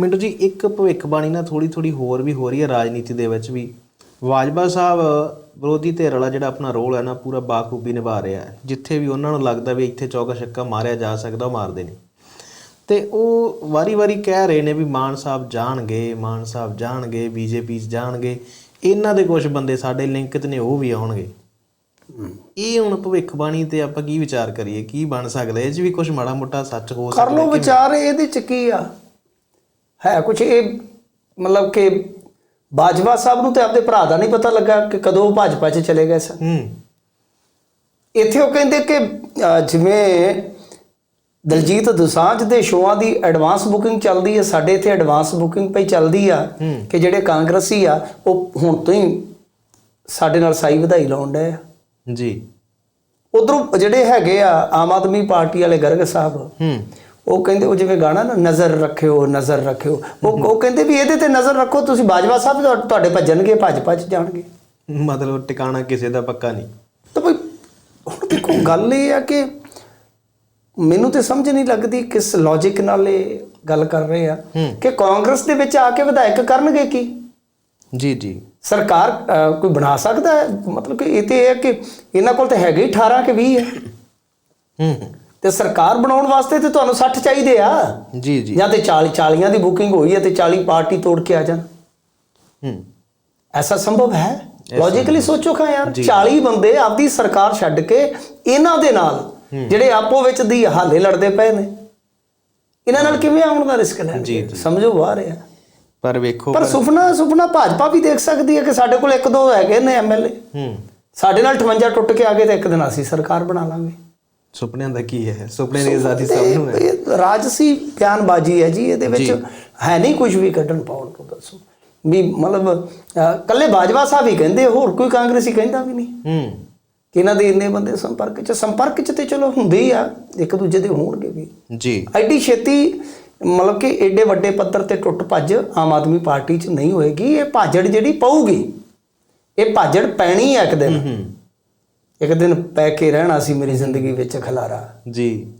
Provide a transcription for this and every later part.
ਮਿੰਟੂ ਜੀ ਇੱਕ ਭਵਿੱਖਬਾਣੀ ਨਾ ਥੋੜੀ ਥੋੜੀ ਹੋਰ ਵੀ ਹੋ ਰਹੀ ਹੈ ਰਾਜਨੀਤੀ ਦੇ ਵਿੱਚ ਵੀ। ਵਾਜਪਾ ਸਾਹਿਬ ਵਿਰੋਧੀ ਧਿਰ ਵਾਲਾ ਜਿਹੜਾ ਆਪਣਾ ਰੋਲ ਹੈ ਨਾ ਪੂਰਾ ਬਾਖੂਬੀ ਨਿਭਾ ਰਿਹਾ ਹੈ। ਜਿੱਥੇ ਵੀ ਉਹਨਾਂ ਨੂੰ ਲੱਗਦਾ ਵੀ ਇੱਥੇ ਚੌਕਾ ਛੱਕਾ ਮਾਰਿਆ ਜਾ ਸਕਦਾ ਉਹ ਮਾਰਦੇ ਨੇ। ਤੇ ਉਹ ਵਾਰੀ-ਵਾਰੀ ਕਹਿ ਰਹੇ ਨੇ ਵੀ ਮਾਨ ਸਾਹਿਬ ਜਾਣਗੇ ਮਾਨ ਸਾਹਿਬ ਜਾਣਗੇ ਬੀਜੇਪੀ 'ਚ ਜਾਣਗੇ। ਇਹਨਾਂ ਦੇ ਕੁਝ ਬੰਦੇ ਸਾਡੇ ਲਿੰਕ 'ਚ ਨੇ ਉਹ ਵੀ ਆਉਣਗੇ। ਇਹ ਹੁਣ ਭਵਿੱਖਬਾਣੀ ਤੇ ਆਪਾਂ ਕੀ ਵਿਚਾਰ ਕਰੀਏ? ਕੀ ਬਣ ਸਕਦਾ? ਇਹ 'ਚ ਵੀ ਕੁਝ ਮਾੜਾ ਮੋਟਾ ਸੱਚ ਹੋ ਕਰ ਸਕਦਾ ਲੋ ਵਿਚਾਰ ਇਹਦੇ ਚ ਕੀ ਆ? ਹੈ ਕੁਝ ਇਹ ਮਤਲਬ ਕਿ ਬਾਜਵਾ ਸਾਹਿਬ ਨੂੰ ਤੇ ਆਪਦੇ ਭਰਾ ਦਾ ਨਹੀਂ ਪਤਾ ਲੱਗਾ ਕਿ ਕਦੋਂ ਭਾਜਪਾ 'ਚ ਚਲੇ ਗਏ ਸਨ। ਹੂੰ। ਇੱਥੇ ਉਹ ਕਹਿੰਦੇ ਕਿ ਜਿਵੇਂ ਦਲਜੀਤ ਦੋਸਾਂਝ ਦੇ ਸ਼ੋਆਂ ਦੀ ਐਡਵਾਂਸ ਬੁਕਿੰਗ ਚੱਲਦੀ ਹੈ ਸਾਡੇ ਇੱਥੇ ਐਡਵਾਂਸ ਬੁਕਿੰਗ ਪਈ ਚੱਲਦੀ ਆ ਕਿ ਜਿਹੜੇ ਕਾਂਗਰਸੀ ਆ ਉਹ ਹੁਣ ਤੋਂ ਹੀ ਸਾਡੇ ਨਾਲ ਸਾਈ ਵਧਾਈ ਲਾਉਣ ਡਏ ਆ। ਜੀ। ਉਧਰੋਂ ਜਿਹੜੇ ਹੈਗੇ ਆ ਆਮ ਆਦਮੀ ਪਾਰਟੀ ਵਾਲੇ ਗਰਗ ਸਾਹਿਬ ਹੂੰ। ਉਹ ਕਹਿੰਦੇ ਉਹ ਜਿਵੇਂ ਗਾਣਾ ਨਾ ਨਜ਼ਰ ਰੱਖਿਓ ਨਜ਼ਰ ਰੱਖਿਓ। ਉਹ ਉਹ ਕਹਿੰਦੇ ਵੀ ਇਹਦੇ ਤੇ ਨਜ਼ਰ ਰੱਖੋ ਤੁਸੀਂ ਬਾਜਵਾ ਸਾਹਿਬ ਤੁਹਾ- ਤੁਹਾਡੇ ਭੱਜਣਗੇ ਭਾਜਪਾ ਚ ਜਾਣਗੇ। ਮਤਲਬ ਟਿਕਾਣਾ ਕਿਸੇ ਦਾ ਪੱਕਾ ਨਹੀਂ। ਤਾਂ ਭਈ ਹੁਣ ਦੇਖੋ ਗੱਲ ਇਹ ਆ ਕਿ ਮੈਨੂੰ ਤੇ ਸਮਝ ਨਹੀਂ ਲੱਗਦੀ ਕਿਸ ਲੌਜੀਕ ਨਾਲ ਇਹ ਗੱਲ ਕਰ ਰਹੇ ਆ। ਕਿ ਕਾਂਗਰਸ ਦੇ ਵਿੱਚ ਆ ਕੇ ਵਿਧਾਇਕ ਕਰਨਗੇ ਕੀ? ਜੀ ਜੀ। ਸਰਕਾਰ ਕੋਈ ਬਣਾ ਸਕਦਾ ਹੈ? ਮਤਲਬ ਕਿ ਇਹ ਤੇ ਇਹ ਹੈ ਕਿ ਇਹਨਾਂ ਕੋਲ ਤਾਂ ਹੈਗੇ ਹੀ 18 ਕਿ 20 ਹੈ। ਹੂੰ ਹੂੰ। ਤੇ ਸਰਕਾਰ ਬਣਾਉਣ ਵਾਸਤੇ ਤੇ ਤੁਹਾਨੂੰ 60 ਚਾਹੀਦੇ ਆ। ਜੀ ਜੀ। ਜਾਂ ਤੇ 40 40 ਦੀ ਬੁਕਿੰਗ ਹੋਈ ਹੈ ਤੇ 40 ਪਾਰਟੀ ਤੋੜ ਕੇ ਆ ਜਾਣ। ਹੂੰ। ਐਸਾ ਸੰਭਵ ਹੈ? ਲੌਜੀਕਲੀ ਸੋਚੋ ਖਾਂ ਯਾਰ। 40 ਬੰਦੇ ਆਪਦੀ ਸਰਕਾਰ ਛੱਡ ਕੇ ਇਹਨਾਂ ਦੇ ਨਾਲ ਜਿਹੜੇ ਆਪੋ ਵਿੱਚ ਦੀ ਹਾਲੇ ਲੜਦੇ ਪਏ ਨੇ। ਇਹਨਾਂ ਨਾਲ ਕਿਵੇਂ ਆਉਣ ਦਾ ਰਿਸਕ ਲੈਣਗੇ? ਸਮਝੋ ਬਾਹਰ ਆ ਪਰ ਵੇਖੋ ਪਰ ਸੁਪਨਾ ਸੁਪਨਾ ਭਾਜਪਾ ਵੀ ਦੇਖ ਸਕਦੀ ਹੈ ਕਿ ਸਾਡੇ ਕੋਲ ਇੱਕ ਦੋ ਹੈਗੇ ਨੇ ਐਮਐਲਏ ਹੂੰ। ਸਾਡੇ ਨਾਲ 58 ਟੁੱਟ ਕੇ ਆ ਗਏ ਤੇ ਇੱਕ ਦਿਨ ਅਸੀਂ ਸਰਕਾਰ ਬਣਾ ਲਾਂਗੇ। ਸੁਪਨਿਆਂ ਦਾ ਕੀ ਹੈ? ਸੁਪਨੇ ਦੀ ਆਜ਼ਾਦੀ ਸਭ ਨੂੰ ਹੈ। ਇਹ ਰਾਜਸੀ ਬਿਆਨਬਾਜ਼ੀ ਹੈ ਜੀ ਇਹਦੇ ਵਿੱਚ ਹੈ ਨਹੀਂ ਕੁਝ ਵੀ ਕੱਢਣ ਪਾਉਣ ਨੂੰ ਦੱਸੋ। ਵੀ ਮਤਲਬ ਕੱਲੇ ਬਾਜਵਾ ਸਾਹਿਬ ਹੀ ਕਹਿੰਦੇ ਹੋਰ ਕੋਈ ਕਾਂਗਰਸੀ ਕਹਿੰਦਾ ਵੀ ਨਹੀਂ। ਹੂੰ। ਕਿ ਇਹਨਾਂ ਦੇ ਇੰਨੇ ਬੰਦੇ ਸੰਪਰਕ 'ਚ ਸੰਪਰਕ 'ਚ ਤੇ ਚਲੋ ਹੁੰਦੇ ਹੀ ਆ ਇੱਕ ਦੂਜੇ ਦੇ ਹੋਣਗੇ ਵੀ। ਜੀ। ਐਡੀ ਛੇਤੀ ਮਤਲਬ ਕਿ ਏਡੇ ਵੱਡੇ ਪੱਧਰ ਤੇ ਟੁੱਟ ਭੱਜ ਆਮ ਆਦਮੀ ਪਾਰਟੀ 'ਚ ਨਹੀਂ ਹੋਏਗੀ ਇਹ ਭਾਜੜ ਜਿਹੜੀ ਪਊਗੀ ਇਹ ਭਾਜੜ ਪੈਣੀ ਹੈ ਇੱਕ ਦਿਨ। ਹੂੰ। ਇੱਕ ਦਿਨ ਪੈ ਕੇ ਰਹਿਣਾ ਸੀ ਮੇਰੀ ਜ਼ਿੰਦਗੀ ਵਿੱਚ ਖਲਾਰਾ। ਜੀ।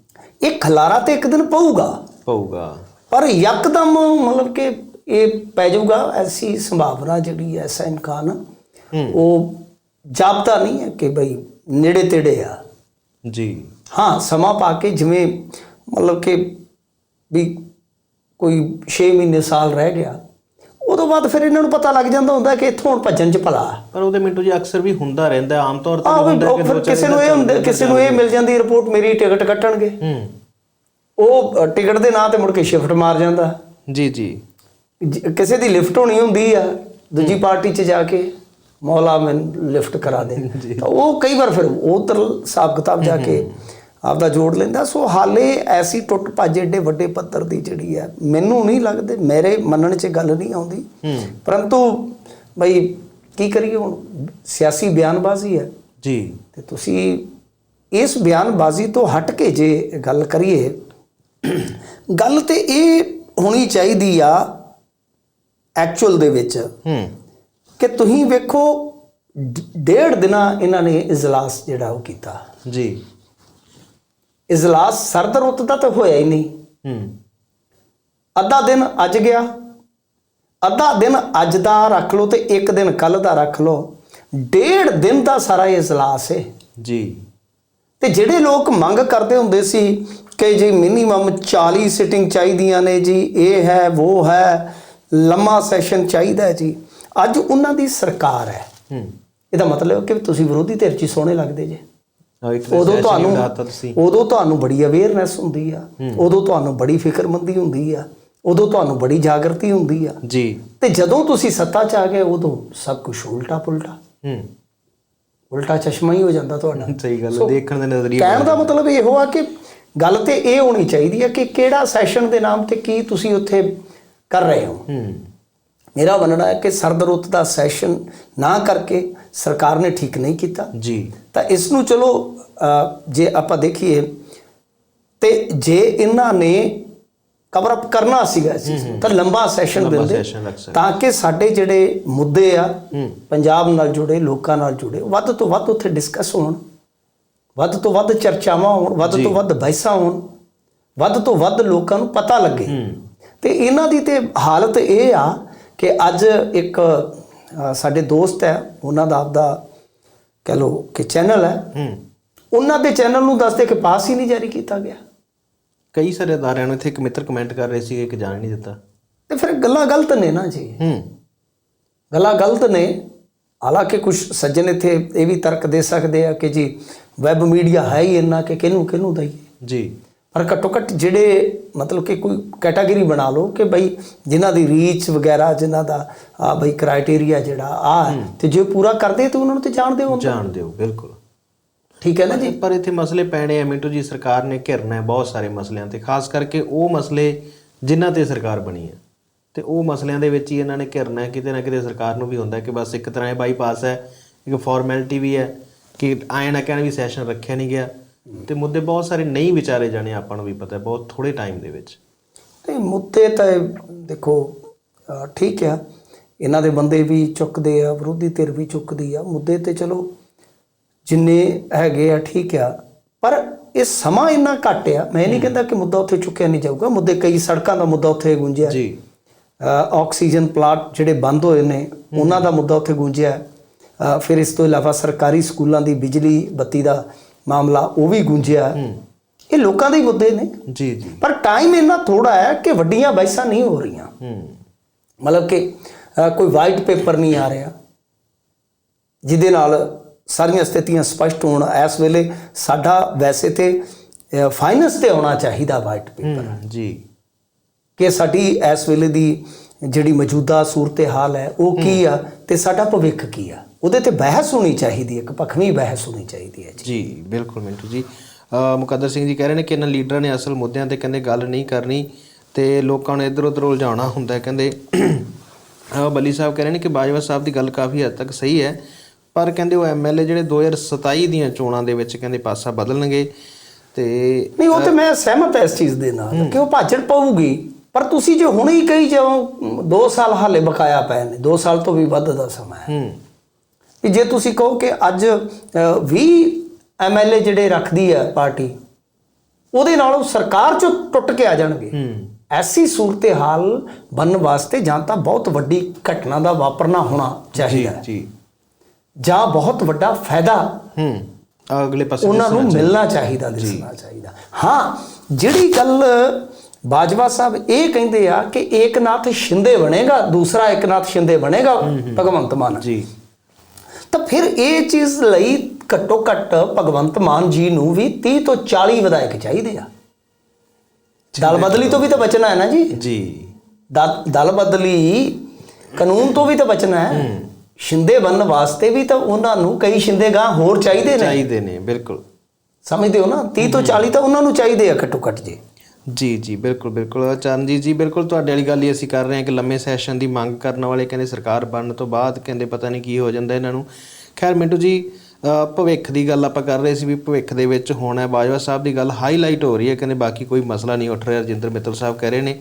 ਇਹ ਖਲਾਰਾ ਤੇ ਇੱਕ ਦਿਨ ਪਊਗਾ। ਪਊਗਾ। ਪਰ ਯਕਦਮ ਮਤਲਬ ਕਿ ਇਹ ਪੈ ਜਾਊਗਾ ਐਸੀ ਸੰਭਾਵਨਾ ਜਿਹੜੀ ਐਸਾ ਇਮਕਾਨ ਉਹ ਜਾਪਦਾ ਨਹੀਂ ਹੈ ਕਿ ਬਈ ਨੇੜੇ ਤੇੜੇ ਆ। ਜੀ। ਹਾਂ ਸਮਾਂ ਪਾ ਕੇ ਜਿਵੇਂ ਮਤਲਬ ਕਿ ਵੀ ਕੋਈ 6 ਮਹੀਨੇ ਸਾਲ ਰਹਿ ਗਿਆ ਉਦੋਂ ਬਾਅਦ ਫਿਰ ਇਹਨਾਂ ਨੂੰ ਪਤਾ ਲੱਗ ਜਾਂਦਾ ਹੁੰਦਾ ਕਿ ਇੱਥੋਂ ਹੁਣ ਭੱਜਣ ਚ ਭਲਾ ਪਰ ਉਹਦੇ ਮਿੰਟੂ ਜੀ ਅਕਸਰ ਵੀ ਹੁੰਦਾ ਰਹਿੰਦਾ ਆਮ ਤੌਰ ਤੇ ਹੁੰਦਾ ਕਿ ਕਿਸੇ ਨੂੰ ਇਹ ਹੁੰਦਾ ਕਿਸੇ ਨੂੰ ਇਹ ਮਿਲ ਜਾਂਦੀ ਰਿਪੋਰਟ ਮੇਰੀ ਟਿਕਟ ਕੱਟਣਗੇ। ਹੂੰ। ਉਹ ਟਿਕਟ ਦੇ ਨਾਂ ਤੇ ਮੁੜ ਕੇ ਸ਼ਿਫਟ ਮਾਰ ਜਾਂਦਾ ਜੀ ਜੀ। ਕਿਸੇ ਦੀ ਲਿਫਟ ਹੋਣੀ ਹੁੰਦੀ ਆ ਦੂਜੀ ਪਾਰਟੀ 'ਚ ਜਾ ਕੇ ਮੌਲਾ ਮੈਨੂੰ ਲਿਫਟ ਕਰਾ ਦੇ। ਤਾਂ ਉਹ ਕਈ ਵਾਰ ਫਿਰ ਉਹ ਤਰ ਕਿਤਾਬ ਜਾ ਕੇ ਆਪਦਾ ਜੋੜ ਲੈਂਦਾ। ਸੋ ਹਾਲੇ ਐਸੀ ਟੁੱਟ ਭੱਜ ਏਡੇ ਵੱਡੇ ਪੱਧਰ ਦੀ ਜਿਹੜੀ ਹੈ ਮੈਨੂੰ ਨਹੀਂ ਲੱਗਦੇ ਮੇਰੇ ਮੰਨਣ 'ਚ ਗੱਲ ਨਹੀਂ ਆਉਂਦੀ। ਪਰੰਤੂ ਬਈ ਕੀ ਕਰੀਏ ਹੁਣ? ਸਿਆਸੀ ਬਿਆਨਬਾਜ਼ੀ ਹੈ। ਜੀ। ਤੇ ਤੁਸੀਂ ਇਸ ਬਿਆਨਬਾਜ਼ੀ ਤੋਂ ਹਟ ਕੇ ਜੇ ਗੱਲ ਕਰੀਏ ਗੱਲ ਤੇ ਇਹ ਹੋਣੀ ਚਾਹੀਦੀ ਆ ਐਕਚੁਅਲ ਦੇ ਵਿੱਚ ਹੂੰ। ਕਿ ਤੁਸੀਂ ਵੇਖੋ ਡੇਢ ਦਿਨਾਂ ਇਹਨਾਂ ਨੇ ਇਜਲਾਸ ਜਿਹੜਾ ਉਹ ਕੀਤਾ। ਜੀ। ਇਜਲਾਸ ਸਰਦ ਰੁੱਤ ਦਾ ਤਾਂ ਹੋਇਆ ਹੀ ਨਹੀਂ। ਹੂੰ। ਅੱਧਾ ਦਿਨ ਅੱਜ ਗਿਆ। ਅੱਧਾ ਦਿਨ ਅੱਜ ਦਾ ਰੱਖ ਲਓ ਤੇ ਇੱਕ ਦਿਨ ਕੱਲ ਦਾ ਰੱਖ ਲਓ। ਡੇਢ ਦਿਨ ਦਾ ਸਾਰਾ ਇਹ ਇਜਲਾਸ ਹੈ ਜੀ। ਤੇ ਜਿਹੜੇ ਲੋਕ ਮੰਗ ਕਰਦੇ ਹੁੰਦੇ ਸੀ ਕਿ ਜੀ ਮਿਨੀਮਮ 40 ਸਿਟਿੰਗ ਚਾਹੀਦੀਆਂ ਨੇ ਜੀ ਇਹ ਹੈ ਉਹ ਹੈ ਲੰਮਾ ਸੈਸ਼ਨ ਚਾਹੀਦਾ ਜੀ। ਅੱਜ ਉਹਨਾਂ ਦੀ ਸਰਕਾਰ ਹੈ। ਹੂੰ। ਇਹਦਾ ਮਤਲਬ ਕਿ ਤੁਸੀਂ ਵਿਰੋਧੀ ਧਿਰ 'ਚ ਸੋਹਣੇ ਲੱਗਦੇ ਜੇ। ਉਦੋਂ ਤੁਹਾਨੂੰ ਉਦੋਂ ਤੁਹਾਨੂੰ ਬੜੀ ਅਵੇਅਰਨੈਸ ਹੁੰਦੀ ਆ। ਉਦੋਂ ਤੁਹਾਨੂੰ ਬੜੀ ਫਿਕਰਮੰਦੀ ਹੁੰਦੀ ਆ। ਉਦੋਂ ਤੁਹਾਨੂੰ ਬੜੀ ਜਾਗਰਤੀ ਹੁੰਦੀ ਆ। ਜੀ। ਤੇ ਜਦੋਂ ਤੁਸੀਂ ਸੱਤਾ 'ਚ ਆ ਗਏ ਉਦੋਂ ਸਭ ਕੁਝ ਉਲਟਾ ਪੁਲਟਾ। ਹੂੰ। ਉਲਟਾ ਚਸ਼ਮਾ ਹੀ ਹੋ ਜਾਂਦਾ ਤੁਹਾਡਾ। ਸਹੀ ਗੱਲ ਦੇਖਣ ਦੇ ਨਜ਼ਰੀਏ ਕਹਿਣ ਦਾ ਮਤਲਬ ਇਹੋ ਆ ਕਿ ਗੱਲ ਤੇ ਇਹ ਹੋਣੀ ਚਾਹੀਦੀ ਹੈ ਕਿ ਕਿਹੜਾ ਸੈਸ਼ਨ ਦੇ ਨਾਮ ਤੇ ਕੀ ਤੁਸੀਂ ਉੱਥੇ ਕਰ ਰਹੇ ਹੋ। ਹੂੰ। ਮੇਰਾ ਮੰਨਣਾ ਹੈ ਕਿ ਸਰਦ ਰੁੱਤ ਦਾ ਸੈਸ਼ਨ ਨਾ ਕਰਕੇ ਸਰਕਾਰ ਨੇ ਠੀਕ ਨਹੀਂ ਕੀਤਾ। ਜੀ। ਤਾਂ ਇਸ ਨੂੰ ਚਲੋ ਜੇ ਆਪਾਂ ਦੇਖੀਏ ਤੇ ਜੇ ਇਹਨਾਂ ਨੇ ਕਵਰ ਅਪ ਕਰਨਾ ਸੀਗਾ ਤਾਂ ਲੰਬਾ ਸੈਸ਼ਨ ਦਿੰਦੇ। ਤਾਂ ਕਿ ਸਾਡੇ ਜਿਹੜੇ ਮੁੱਦੇ ਆ ਪੰਜਾਬ ਨਾਲ ਜੁੜੇ ਲੋਕਾਂ ਨਾਲ ਜੁੜੇ ਵੱਧ ਤੋਂ ਵੱਧ ਉੱਥੇ ਡਿਸਕਸ ਹੋਣ। ਵੱਧ ਤੋਂ ਵੱਧ ਚਰਚਾਵਾਂ ਹੋਣ ਵੱਧ ਤੋਂ ਵੱਧ ਬਹਿਸਾਂ ਹੋਣ ਵੱਧ ਤੋਂ ਵੱਧ ਲੋਕਾਂ ਨੂੰ ਪਤਾ ਲੱਗੇ। ਤੇ ਇਹਨਾਂ ਦੀ ਤੇ ਹਾਲਤ ਇਹ ਆ ਕਿ ਅੱਜ ਇੱਕ ਸਾਡੇ ਦੋਸਤ ਹੈ ਉਹਨਾਂ ਦਾ ਆਪਦਾ ਕਹ ਲੋ ਕਿ ਚੈਨਲ ਹੈ। ਹੂੰ। ਉਹਨਾਂ ਦੇ ਚੈਨਲ ਨੂੰ ਦੱਸਦੇ ਕਿ ਪਾਸ ਹੀ ਨਹੀਂ ਜਾਰੀ ਕੀਤਾ ਗਿਆ। ਕਈ ਸਾਰੇ ਅਦਾਰਿਆਂ ਨੂੰ ਇੱਥੇ ਇੱਕ ਮਿੱਤਰ ਕਮੈਂਟ ਕਰ ਰਹੇ ਸੀਗੇ ਕਿ ਜਾਣ ਨਹੀਂ ਦਿੱਤਾ। ਤੇ ਫਿਰ ਗੱਲਾਂ ਗਲਤ ਨੇ ਨਾ ਜੀ। ਹੂੰ। ਗੱਲਾਂ ਗਲਤ ਨੇ। ਹਾਲਾਂਕਿ ਕੁਝ ਸੱਜਣ ਇੱਥੇ ਇਹ ਵੀ ਤਰਕ ਦੇ ਸਕਦੇ ਆ ਕਿ ਜੀ ਵੈਬ ਮੀਡੀਆ ਹੈ ਹੀ ਇੰਨਾ ਕਿ ਕਿਹਨੂੰ ਕਿਹਨੂੰ ਦਈਏ। ਜੀ। ਪਰ ਘੱਟੋ ਘੱਟ ਜਿਹੜੇ ਮਤਲਬ ਕਿ ਕੋਈ ਕੈਟਾਗਰੀ ਬਣਾ ਲਓ ਕਿ ਬਈ ਜਿਨ੍ਹਾਂ ਦੀ ਰੀਚ ਵਗੈਰਾ ਜਿਨ੍ਹਾਂ ਦਾ ਆ ਬਈ ਕ੍ਰਾਈਟੇਰੀਆ ਜਿਹੜਾ ਆ ਤੇ ਜੇ ਪੂਰਾ ਕਰਦੇ ਤਾਂ ਉਹਨਾਂ ਨੂੰ ਤੇ ਜਾਣ ਦਿਓ ਜਾਣ ਦਿਓ ਬਿਲਕੁਲ। ਠੀਕ ਹੈ ਨਾ ਜੀ? ਪਰ ਇੱਥੇ ਮਸਲੇ ਪੈਣੇ ਆ। ਮਿੰਟੂ ਜੀ ਸਰਕਾਰ ਨੇ ਘਿਰਨਾ ਹੈ ਬਹੁਤ ਸਾਰੇ ਮਸਲਿਆਂ ਤੇ। ਖਾਸ ਕਰਕੇ ਉਹ ਮਸਲੇ ਜਿਨ੍ਹਾਂ ਤੇ ਸਰਕਾਰ ਬਣੀ ਹੈ। ਤੇ ਉਹ ਮਸਲਿਆਂ ਦੇ ਵਿੱਚ ਹੀ ਇਹਨਾਂ ਨੇ ਘਿਰਨਾ ਹੈ। ਕਿਤੇ ਨਾ ਕਿਤੇ ਸਰਕਾਰ ਨੂੰ ਵੀ ਹੁੰਦਾ ਕਿ ਬਸ ਇੱਕ ਤਰ੍ਹਾਂ ਇਹ ਬਾਈਪਾਸ ਹੈ ਇੱਕ ਫਾਰਮੈਲਿਟੀ ਵੀ ਹੈ ਕਿ ਆਏ ਨਾ ਕਹਿਣ ਵੀ ਸੈਸ਼ਨ ਰੱਖਿਆ ਨਹੀਂ ਗਿਆ। ਤੇ ਮੁੱਦੇ ਬਹੁਤ ਸਾਰੇ ਨਹੀਂ ਵਿਚਾਰੇ ਜਾਣੇ ਆਪਾਂ ਨੂੰ ਵੀ ਪਤਾ ਹੈ ਬਹੁਤ ਥੋੜੇ ਟਾਈਮ ਦੇ ਵਿੱਚ। ਤੇ ਮੁੱਦੇ ਤਾਂ ਦੇਖੋ ਠੀਕ ਆ ਇਹਨਾਂ ਦੇ ਬੰਦੇ ਵੀ ਚੁੱਕਦੇ ਆ ਵਿਰੋਧੀ ਧਿਰ ਵੀ ਚੁੱਕਦੀ ਆ ਮੁੱਦੇ ਤੇ ਚਲੋ ਜਿੰਨੇ ਹੈਗੇ ਆ ਠੀਕ ਆ ਪਰ ਇਹ ਸਮਾਂ ਇੰਨਾ ਘੱਟ ਆ ਮੈਂ ਨਹੀਂ ਕਹਿੰਦਾ ਕਿ ਮੁੱਦਾ ਉੱਥੇ ਚੁੱਕਿਆ ਨਹੀਂ ਜਾਊਗਾ ਮੁੱਦੇ ਕਈ ਸੜਕਾਂ ਦਾ ਮੁੱਦਾ ਉੱਥੇ ਗੂੰਜਿਆ। ਜੀ। ਆਕਸੀਜਨ ਪਲਾਂਟ ਜਿਹੜੇ ਬੰਦ ਹੋਏ ਨੇ ਉਹਨਾਂ ਦਾ ਮੁੱਦਾ ਉੱਥੇ ਗੂੰਜਿਆ। ਫਿਰ ਇਸ ਤੋਂ ਇਲਾਵਾ ਸਰਕਾਰੀ ਸਕੂਲਾਂ ਦੀ ਬਿਜਲੀ ਬੱਤੀ ਦਾ ਮਾਮਲਾ ਉਹ ਵੀ ਗੂੰਜਿਆ। ਇਹ ਲੋਕਾਂ ਦੇ ਮੁੱਦੇ ਨੇ। ਜੀ ਜੀ। ਪਰ ਟਾਈਮ ਇੰਨਾ ਥੋੜਾ ਹੈ ਕਿ ਵੱਡੀਆਂ ਬਹਿਸਾਂ ਨਹੀਂ ਹੋ ਰਹੀਆਂ। ਹੂੰ। ਮਤਲਬ ਕਿ ਕੋਈ ਵਾਈਟ ਪੇਪਰ ਨਹੀਂ ਆ ਰਿਹਾ। ਜਿਹਦੇ ਨਾਲ ਸਾਰੀਆਂ ਸਥਿਤੀਆਂ ਸਪਸ਼ਟ ਹੋਣ। ਇਸ ਵੇਲੇ ਸਾਡਾ ਵੈਸੇ ਤੇ ਫਾਈਨੈਂਸ ਤੇ ਆਉਣਾ ਚਾਹੀਦਾ ਵਾਈਟ ਪੇਪਰ ਜੀ। ਕਿ ਸਾਡੀ ਇਸ ਵੇਲੇ ਦੀ ਜਿਹੜੀ ਮੌਜੂਦਾ ਸੂਰਤ-ਹਾਲ ਹੈ ਉਹ ਕੀ ਆ ਤੇ ਸਾਡਾ ਭਵਿੱਖ ਕੀ ਆ। ਉਹਦੇ ਤੇ ਬਹਿਸ ਹੋਣੀ ਚਾਹੀਦੀ ਹੈ ਇੱਕ ਪੱਖਵੀ ਬਹਿਸ ਹੋਣੀ ਚਾਹੀਦੀ ਹੈ ਜੀ। ਜੀ ਬਿਲਕੁਲ ਮਿੰਟੂ ਜੀ। ਮੁਕੱਦਰ ਸਿੰਘ ਜੀ ਕਹਿ ਰਹੇ ਨੇ ਕਿ ਇਹਨਾਂ ਲੀਡਰਾਂ ਨੇ ਅਸਲ ਮੁੱਦਿਆਂ ਤੇ ਕਹਿੰਦੇ ਗੱਲ ਨਹੀਂ ਕਰਨੀ ਤੇ ਲੋਕਾਂ ਨੂੰ ਇੱਧਰ ਉੱਧਰ ਉਲਝਾਉਣਾ ਹੁੰਦਾ ਕਹਿੰਦੇ ਬੱਲੀ ਸਾਹਿਬ ਕਹਿ ਰਹੇ ਨੇ ਕਿ ਬਾਜਵਾ ਸਾਹਿਬ ਦੀ ਗੱਲ ਕਾਫੀ ਹੱਦ ਤੱਕ ਸਹੀ ਹੈ ਪਰ ਕਹਿੰਦੇ ਉਹ ਐਮਐਲਏ ਜਿਹੜੇ 2027 ਦੀਆਂ ਚੋਣਾਂ ਦੇ ਵਿੱਚ ਕਹਿੰਦੇ ਪਾਸਾ ਬਦਲਣਗੇ ਤੇ ਨਹੀਂ ਉਹ ਤੇ ਮੈਂ ਸਹਿਮਤ ਹਾਂ ਇਸ ਚੀਜ਼ ਦੇ ਨਾਲ ਕਿ ਉਹ ਭਾਜੜ ਪਊਗੀ ਪਰ ਤੁਸੀਂ ਜੇ ਹੁਣੇ ਹੀ ਕਹੀ ਜਾਓ 2 ਸਾਲ ਹਾਲੇ ਬਕਾਇਆ ਪਏ ਨੇ 2 ਸਾਲ ਤੋਂ ਵੀ ਵੱਧ ਦਾ ਸਮਾਂ ਹੈ। ਹੂੰ। ਕਿ ਜੇ ਤੁਸੀਂ ਕਹੋ ਕਿ ਅੱਜ ਅ, 20 ਐਮਐਲਏ ਜਿਹੜੇ ਰੱਖਦੀ ਹੈ ਪਾਰਟੀ ਉਹਦੇ ਨਾਲ ਉਹ ਸਰਕਾਰ ਚੋਂ ਟੁੱਟ ਕੇ ਆ ਜਾਣਗੇ। ਐਸੀ ਸੂਰਤ-ਹਾਲ ਬਣਨ ਵਾਸਤੇ ਜਾਂ ਤਾਂ ਬਹੁਤ ਵੱਡੀ ਘਟਨਾ ਦਾ ਵਾਪਰਨਾ ਹੋਣਾ ਜੀ ਚਾਹੀਦਾ ਹੈ। ਜੀ ਜਾਂ। ਬਹੁਤ ਵੱਡਾ ਫਾਇਦਾ ਹੂੰ ਅਗਲੇ ਪਾਸੇ ਉਹਨਾਂ ਨੂੰ ਮਿਲਣਾ ਚਾਹੀਦਾ ਦਿਸਣਾ ਚਾਹੀਦਾ। ਹਾਂ ਜਿਹੜੀ ਗੱਲ ਬਾਜਵਾ ਸਾਹਿਬ ਇਹ ਕਹਿੰਦੇ ਆ ਕਿ ਏਕਨਾਥ ਸ਼ਿੰਦੇ ਬਣੇਗਾ ਦੂਸਰਾ ਏਕਨਾਥ ਸ਼ਿੰਦੇ ਬਣੇਗਾ ਭਗਵੰਤ ਮਾਨ। ਜੀ। ਤਾਂ ਫਿਰ ਇਹ ਚੀਜ਼ ਲਈ ਘੱਟੋ ਘੱਟ ਭਗਵੰਤ ਮਾਨ ਜੀ ਨੂੰ ਵੀ 30 ਤੋਂ 40 ਵਿਧਾਇਕ ਚਾਹੀਦੇ ਆ। ਦਲ ਬਦਲੀ ਤੋਂ ਵੀ ਤਾਂ ਬਚਣਾ ਹੈ ਨਾ ਜੀ। ਜੀ। ਦਲ ਦਲ ਬਦਲੀ ਕਾਨੂੰਨ ਤੋਂ ਵੀ ਤਾਂ ਬਚਣਾ ਹੈ। ਸ਼ਿੰਦੇ ਬਣਨ ਵਾਸਤੇ ਵੀ ਤਾਂ ਉਹਨਾਂ ਨੂੰ ਕਈ ਸ਼ਿੰਦੇਗਾਹ ਹੋਰ ਚਾਹੀਦੇ ਨੇ। ਚਾਹੀਦੇ ਨੇ ਬਿਲਕੁਲ। ਸਮਝਦੇ ਹੋ ਨਾ? 30 ਤੋਂ 40 ਤਾਂ ਉਹਨਾਂ ਨੂੰ ਚਾਹੀਦੇ ਆ ਘੱਟੋ ਘੱਟ ਜੀ। ਜੀ ਜੀ, ਬਿਲਕੁਲ ਬਿਲਕੁਲ। ਚਰਨਜੀਤ ਜੀ, ਬਿਲਕੁਲ ਤੁਹਾਡੇ ਵਾਲੀ ਗੱਲ ਹੀ ਅਸੀਂ ਕਰ ਰਹੇ ਹਾਂ ਕਿ ਲੰਮੇ ਸੈਸ਼ਨ ਦੀ ਮੰਗ ਕਰਨ ਵਾਲੇ ਕਹਿੰਦੇ ਸਰਕਾਰ ਬਣਨ ਤੋਂ ਬਾਅਦ ਕਹਿੰਦੇ ਪਤਾ ਨਹੀਂ ਕੀ ਹੋ ਜਾਂਦਾ ਇਹਨਾਂ ਨੂੰ। ਖੈਰ, ਮਿੰਟੂ ਜੀ ਭਵਿੱਖ ਦੀ ਗੱਲ ਆਪਾਂ ਕਰ ਰਹੇ ਸੀ ਵੀ ਭਵਿੱਖ ਦੇ ਵਿੱਚ ਹੋਣਾ ਹੈ। ਬਾਜਵਾ ਸਾਹਿਬ ਦੀ ਗੱਲ ਹਾਈਲਾਈਟ ਹੋ ਰਹੀ ਹੈ। ਕਹਿੰਦੇ ਬਾਕੀ ਕੋਈ ਮਸਲਾ ਨਹੀਂ ਉੱਠ ਰਿਹਾ। ਰਜਿੰਦਰ ਮਿੱਤਲ ਸਾਹਿਬ ਕਹਿ ਰਹੇ ਨੇ